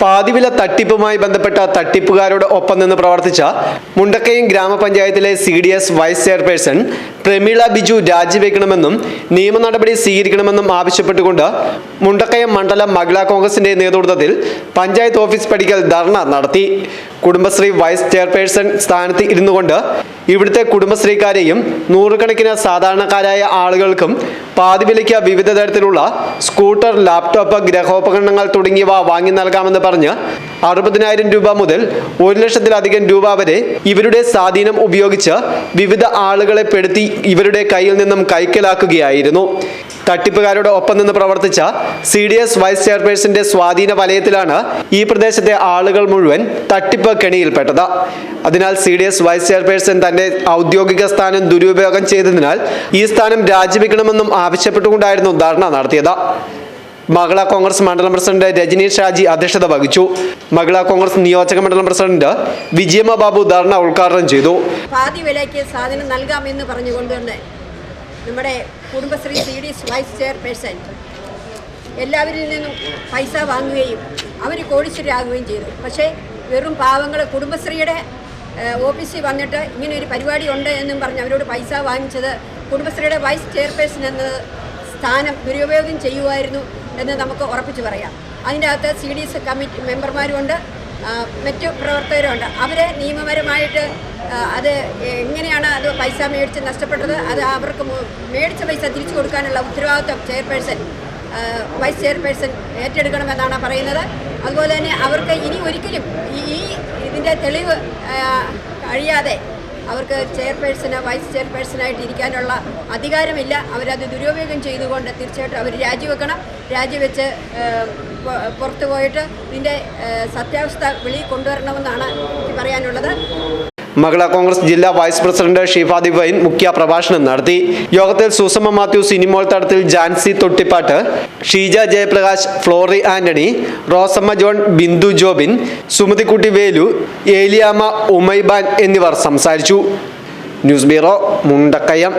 പാതിവില തട്ടിപ്പുമായി ബന്ധപ്പെട്ട തട്ടിപ്പുകാരോട് ഒപ്പം നിന്ന് പ്രവർത്തിച്ച മുണ്ടക്കയം ഗ്രാമപഞ്ചായത്തിലെ C D S vice chairperson Pramila Biju രാജിവെക്കണമെന്നും നിയമ നടപടി സ്വീകരിക്കണമെന്നും ആവശ്യപ്പെട്ടുകൊണ്ട് മുണ്ടക്കയം മണ്ഡലം മഹിളാ കോൺഗ്രസിന്റെ നേതൃത്വത്തിൽ പഞ്ചായത്ത് ഓഫീസ് പടിക്കൽ ധർണ നടത്തി. കുടുംബശ്രീ വൈസ് ചെയർപേഴ്സൺ സ്ഥാനത്ത് ഇരുന്നു കൊണ്ട് ഇവിടുത്തെ കുടുംബശ്രീക്കാരെയും നൂറുകണക്കിന് സാധാരണക്കാരായ ആളുകൾക്കും പാതി വിലയ്ക്ക് വിവിധ തരത്തിലുള്ള സ്കൂട്ടർ ലാപ്ടോപ്പ് ഗ്രഹോപകരണങ്ങൾ തുടങ്ങിയവ വാങ്ങി നൽകാമെന്ന് പറഞ്ഞ് അറുപതിനായിരം രൂപ മുതൽ ഒരു ലക്ഷത്തിലധികം രൂപ വരെ ഇവരുടെ സ്വാധീനം ഉപയോഗിച്ച് വിവിധ ആളുകളെ പെടുത്തി ഇവരുടെ കയ്യിൽ നിന്നും കൈക്കലാക്കുകയായിരുന്നു. തട്ടിപ്പുകാരുടെ ഒപ്പം നിന്ന് പ്രവർത്തിച്ച സി ഡി എസ് വൈസ് ചെയർപേഴ്സന്റെ സ്വാധീന വലയത്തിലാണ് ഈ പ്രദേശത്തെ ആളുകൾ മുഴുവൻ തട്ടിപ്പ് കെണിയിൽപ്പെട്ടത്. അതിനാൽ C D S vice chairperson തന്റെ ഔദ്യോഗിക സ്ഥാനം ദുരുപയോഗം ചെയ്തതിനാൽ ഈ സ്ഥാനം രാജിവെക്കണമെന്നും ആവശ്യപ്പെട്ടുകൊണ്ടായിരുന്നു ധർണ നടത്തിയത്. മഹിളാ കോൺഗ്രസ് മണ്ഡലം പ്രസിഡന്റ് രജനി ഷാജി അധ്യക്ഷത വഹിച്ചു. മഹിളാ കോൺഗ്രസ് നിയോജക മണ്ഡലം പ്രസിഡന്റ് വിജയമ്മ ബാബു ധർണ ഉദ്ഘാടനം ചെയ്തു. പാതി വിലയ്ക്ക് സാധനം നൽകാമെന്ന് പറഞ്ഞുകൊണ്ട് തന്നെ നമ്മുടെ Kudumbashree C D vice chairperson എല്ലാവരിൽ നിന്നും പൈസ വാങ്ങുകയും അവർ കോടീശ്വരാകുകയും ചെയ്തു. പക്ഷേ വെറും പാവങ്ങൾ കുടുംബശ്രീയുടെ ഓഫീസിൽ വന്നിട്ട് ഇങ്ങനെ ഒരു പരിപാടി ഉണ്ട് എന്നും പറഞ്ഞ് അവരോട് പൈസ വാങ്ങിച്ചത് കുടുംബശ്രീയുടെ വൈസ് ചെയർപേഴ്സൺ എന്ന സ്ഥാനം ദുരുപയോഗം ചെയ്യുമായിരുന്നു എന്ന് നമുക്ക് ഉറപ്പിച്ച് പറയാം. അതിന്റെ അകത്ത് സി ഡി എസ് കമ്മിറ്റി മെമ്പർമാരുമുണ്ട് മറ്റു പ്രവർത്തകരുണ്ട്. അവരെ നിയമപരമായിട്ട് അത് എങ്ങനെയാണ് അത് പൈസ മേടിച്ച് നഷ്ടപ്പെട്ടത്? അത് അവർക്ക് മേടിച്ച പൈസ തിരിച്ചു കൊടുക്കാനുള്ള ഉത്തരവാദിത്വം ചെയർപേഴ്സൺ വൈസ് ചെയർപേഴ്സൺ ഏറ്റെടുക്കണമെന്നാണ് പറയുന്നത്. അതുപോലെ തന്നെ അവർക്ക് ഇനി ഒരിക്കലും ഈ ഇതിന്റെ തെളിവ് കഴിയാതെ അവർക്ക് ചെയർപേഴ്സന് വൈസ് ചെയർപേഴ്സണായിട്ട് ഇരിക്കാനുള്ള അധികാരമില്ല. അവരത് ദുരുപയോഗം ചെയ്തുകൊണ്ട് തീർച്ചയായിട്ടും അവർ രാജിവെക്കണം. രാജിവെച്ച് പുറത്തു പോയിട്ട് ഇതിന്റെ സത്യാവസ്ഥ വെളിയിൽ കൊണ്ടുവരണമെന്നാണ് എനിക്ക് പറയാനുള്ളത്. മഹിളാ കോൺഗ്രസ് ജില്ലാ വൈസ് പ്രസിഡന്റ് ഷീഫ ദിവൈൻ മുഖ്യ പ്രഭാഷണം നടത്തി. യോഗത്തിൽ Susamma Mathew Sinimol Thadathil Jancy Thottippattu Sheeja Jayaprakash Flory Antony Rosamma John Bindu Jobin Sumathikutty Velu Eliyamma Umaiban എന്നിവർ സംസാരിച്ചു. News bureau Mundakayam.